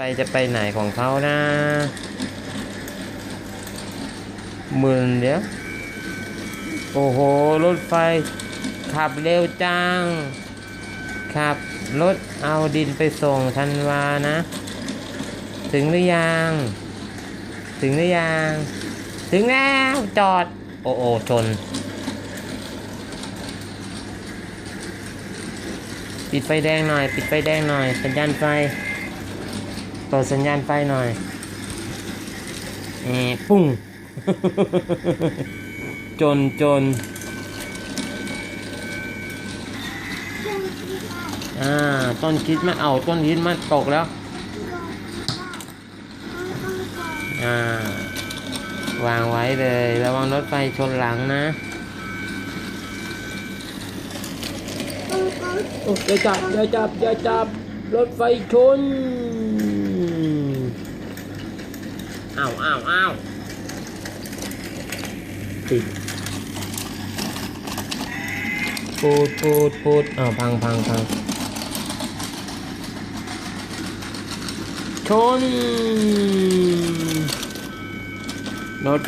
ไฟจะไปไหนของเขานะหมื่นเดี๋ยวโอ้โห รถไฟ ขับเร็วจัง ขับรถเอาดินไปส่งธันวานะ ถึงหรือยัง ถึงหรือยัง ถึงแล้วจอด โอ้โอชน ปิดไฟแดงหน่อย ปิดไฟแดงหน่อย สัญญาณไฟ เปิดสัญญาณไฟหน่อยเอปุ้ง จนจนอ่าต้นคิดมาเอาต้นคิดมาตกแล้ว อ่าวางไว้เลยระวังรถไฟชนหลังนะโอ้อย่าจับอย่าจับอย่าจับรถไฟชน อ้าวอ้าวอ้าวติดปูดปูดปูดอ้าวพังพังพังชนรถไฟ